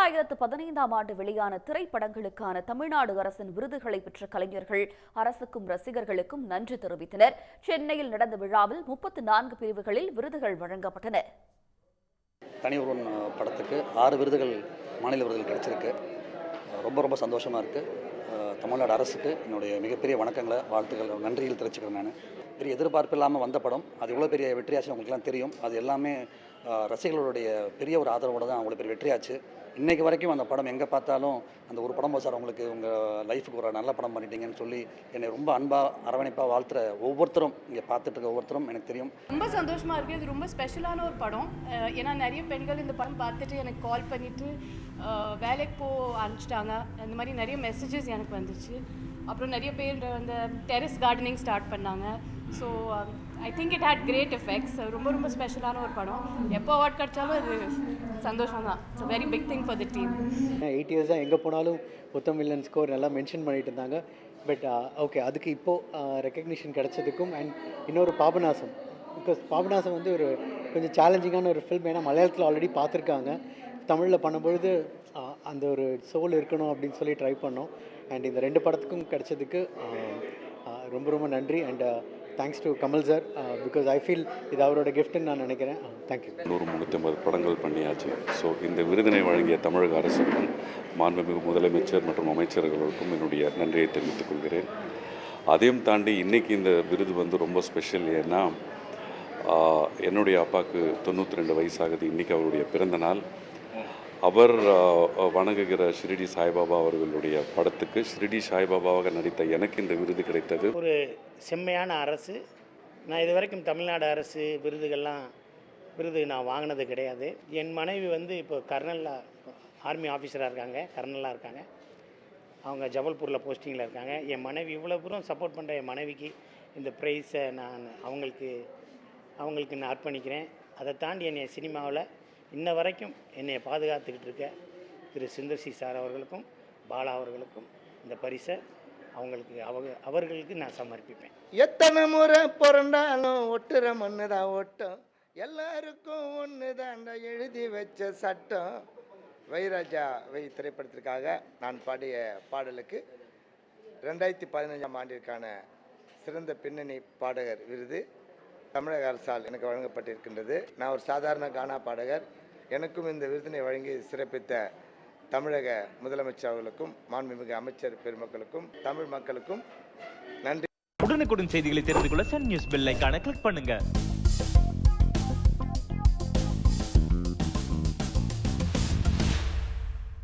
இரண்டாயிரத்து பதினைந்தாம் ஆண்டு வெளியான திரைப்படங்களுக்கான தமிழ்நாடு அரசின் விருதுகளை பெற்ற கலைஞர்கள் அரசுக்கும் ரசிகர்களுக்கும் நன்றி தெரிவித்தனர். சென்னையில் நடந்த விழாவில் முப்பத்து நான்கு பிரிவுகளில் விருதுகள் வழங்கப்பட்டன. தனி ஒருவன் படத்துக்கு ஆறு விருதுகள் மாநில விருதுகள் கிடைச்சிருக்கு. ரொம்ப ரொம்ப சந்தோஷமாக இருக்குது தமிழ்நாடு அரசுக்கு என்னுடைய மிகப்பெரிய வணக்கங்களை வாழ்த்துக்கள் நன்றியில் தெரிவிச்சுக்கிறேன் நான். பெரிய எதிர்பார்ப்பு இல்லாமல் வந்த படம் அது எவ்வளோ பெரிய வெற்றியாச்சு உங்களுக்குலாம் தெரியும். அது எல்லாமே ரசிகர்களுடைய பெரிய ஒரு ஆதரவோடு தான் அவ்வளோ பெரிய வெற்றியாச்சு. இன்றைக்கு வரைக்கும் அந்த படம் எங்கே பார்த்தாலும் அந்த ஒரு படம் சார் உங்களுக்கு உங்கள் லைஃபுக்கு ஒரு நல்ல படம் பண்ணிட்டீங்கன்னு சொல்லி என்னை ரொம்ப அன்பாக அரவணைப்பாக வாழ்த்துற ஒவ்வொருத்தரும் இங்கே பார்த்துட்டு இருக்க ஒவ்வொருத்தரும் எனக்கு தெரியும். ரொம்ப சந்தோஷமாக இருக்குது இது ரொம்ப ஸ்பெஷலான ஒரு படம். ஏன்னா நிறைய பெண்கள் இந்த படம் பார்த்துட்டு எனக்கு கால் பண்ணிவிட்டு வேலைக்கு போக அனுப்பிச்சிட்டாங்க அந்த மாதிரி நிறைய மெசேஜஸ் எனக்கு வந்துச்சு. அப்புறம் நிறைய பேர் அந்த டெரஸ் கார்டனிங் ஸ்டார்ட் பண்ணாங்க. So I think it had great effects ரொம்ப ரொம்ப ஸ்பெஷலான ஒரு படம். எப்போ அவார்ட் கிடைச்சாலும் அது சந்தோஷம் தான் it's very big thing for the team eight இயர்ஸாக எங்கே போனாலும் உத்தம் வில்லன் ஸ்கோர் நல்லா மென்ஷன் பண்ணிட்டு இருந்தாங்க. பட் ஓகே uh, அதுக்கு இப்போது ரெக்கக்னிஷன் uh, கிடைச்சதுக்கும் அண்ட் இன்னொரு பாபநாசம். பிகாஸ் பாபநாசம் வந்து ஒரு கொஞ்சம் சேலஞ்சிங்கான ஒரு ஃபில்ம் ஏன்னா மலையாளத்தில் ஆல்ரெடி பார்த்துருக்காங்க. தமிழில் பண்ணும்பொழுது uh, அந்த ஒரு சோல் இருக்கணும் அப்படின்னு சொல்லி ட்ரை பண்ணோம். அண்ட் இந்த ரெண்டு படத்துக்கும் கிடைச்சதுக்கு ரொம்ப ரொம்ப நன்றி. And thanks to Kamal sir because I feel இது அவரோட கிஃப்ட்னு நான் நினைக்கிறேன். தேங்க்யூ நூறு முந்நூற்றம்பது படங்கள் பண்ணியாச்சு. ஸோ இந்த விருதினை வழங்கிய தமிழக அரசுக்கும் மாண்புமிகு முதலமைச்சர் மற்றும் அமைச்சர்களுக்கும் என்னுடைய நன்றியை தெரிவித்துக் கொள்கிறேன். அதையும் தாண்டி இன்றைக்கி இந்த விருது வந்து ரொம்ப ஸ்பெஷல் ஏன்னா என்னுடைய அப்பாவுக்கு தொண்ணூற்றி ரெண்டு வயசாகுது. இன்றைக்கி அவருடைய பிறந்த நாள். அவர் வணங்குகிற ஷிரடி சாய்பாபா அவர்களுடைய படத்துக்கு ஷிரடி சாய்பாபாவாக நடித்த எனக்கு இந்த விருது கிடைத்தது. ஒரு செம்மையான அரசு. நான் இது வரைக்கும் தமிழ்நாடு அரசு விருதுகள்லாம் விருது நான் வாங்கினது கிடையாது. என் மனைவி வந்து இப்போ கர்னலில் ஆர்மி ஆஃபீஸராக இருக்காங்க கர்னலாக இருக்காங்க. அவங்க ஜபல்பூரில் போஸ்டிங்கில் இருக்காங்க. என் மனைவி இவ்வளோ தூரம் சப்போர்ட் பண்ணுற என் மனைவிக்கு இந்த ப்ரைஸை நான் அவங்களுக்கு அவங்களுக்கு நான் அர்ப்பணிக்கிறேன். அதை தாண்டி என்னை சினிமாவில் இன்ன வரைக்கும் என்னை பாதுகாத்துக்கிட்டு இருக்க திரு சுந்தர்சி சார் அவர்களுக்கும் பாலா அவர்களுக்கும் இந்த பரிசை அவங்களுக்கு அவங்க அவர்களுக்கு நான் சமர்ப்பிப்பேன். எத்தனை முறை பிறந்தாலும் ஒட்டுற மண்ணு தான் ஒட்டும். எல்லாருக்கும் ஒன்று தாண்டா எழுதி வச்ச சட்டம். வைராஜா வை திரைப்படத்திற்காக நான் பாடிய பாடலுக்கு ரெண்டாயிரத்தி பதினஞ்சாம் ஆண்டிற்கான சிறந்த பின்னணி பாடகர் விருது. தமிழக அரசால் எனக்கு வழங்கப்பட்டிருக்கின்றது. நான் ஒரு சாதாரண கானா பாடகர். எனக்கும் இந்த விருதினை வழங்கி சிறப்பித்த தமிழக முதலமைச்சர் அவர்களுக்கும் மாண்புமிகு அமைச்சர் பெருமக்களுக்கும் தமிழ் மக்களுக்கும் நன்றி. உடனுக்குடன் செய்திகளை தெரிந்து கொள்ள சன் நியூஸ் பெல் ஐக்கான கிளிக் பண்ணுங்க.